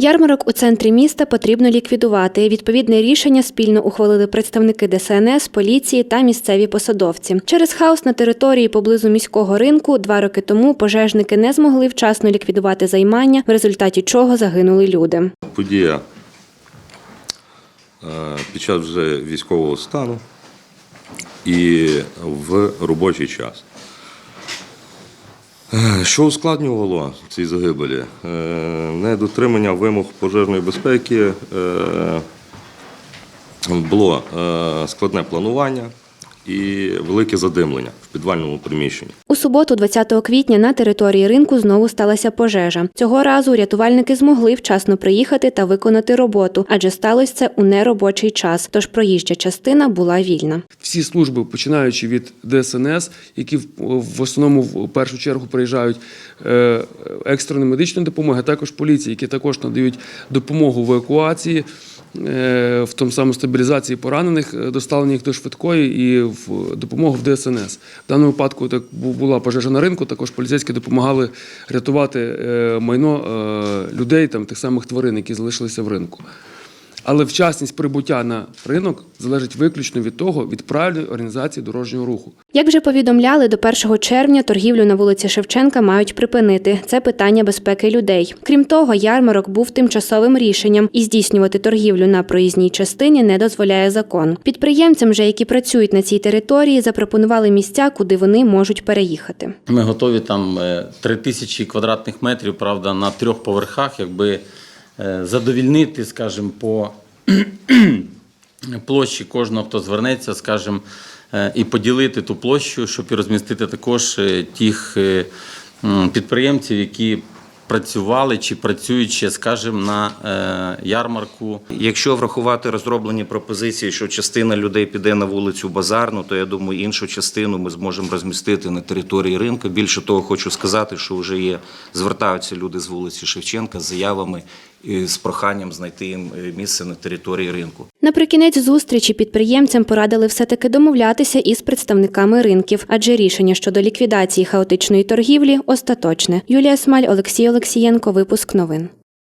Ярмарок у центрі міста потрібно ліквідувати. Відповідне рішення спільно ухвалили представники ДСНС, поліції та місцеві посадовці. Через хаос на території поблизу міського ринку два роки тому пожежники не змогли вчасно ліквідувати займання, в результаті чого загинули люди. Подія е, під час вже військового стану і в робочий час. Е, Що ускладнювало ці загибелі? Е, Недотримання вимог пожежної безпеки, е, було складне планування і велике задимлення в підвальному приміщенні. У суботу, 20 квітня, на території ринку знову сталася пожежа. Цього разу рятувальники змогли вчасно приїхати та виконати роботу, адже сталося це у неробочий час. Тож проїжджа частина була вільна. всі служби, починаючи від ДСНС, які в, основному в першу чергу приїжджають е, екстреної медичної допомоги, а також поліції, які також надають допомогу в евакуації, в тому самому стабілізації поранених, доставлені їх до швидкої і в допомогу в ДСНС. В даному випадку так була пожежа на ринку. Також поліцейські допомагали рятувати е, майно е, людей, там тих самих тварин, які залишилися в ринку. Але вчасність прибуття на ринок залежить виключно від того, від правильної організації дорожнього руху. Як вже повідомляли, до 1 червня торгівлю на вулиці Шевченка мають припинити. Це питання безпеки людей. Крім того, ярмарок був тимчасовим рішенням і здійснювати торгівлю на проїзній частині не дозволяє закон. Підприємцям, же, які працюють на цій території, запропонували місця, куди вони можуть переїхати. Ми готові там е, 3 тисячі квадратних метрів, правда, на трьох поверхах, якби е, задовільнити, скажімо, по площі кожного, хто звернеться, скажімо, е, і поділити ту площу, щоб і розмістити також е, тих е, підприємців, які працювали чи працюють ще, скажімо, на е, ярмарку. Якщо врахувати розроблені пропозиції, що частина людей піде на вулицю Базарну, то я думаю, іншу частину ми зможемо розмістити на території ринку. Більше того, хочу сказати, що вже є звертаються люди з вулиці Шевченка з заявами і з проханням знайти їм е, місце на території ринку. Наприкінець зустрічі підприємцям порадили все-таки домовлятися із представниками ринків, адже рішення щодо ліквідації хаотичної торгівлі остаточне. Юлія Смаль, Олексій Олексієнко. Випуск новин.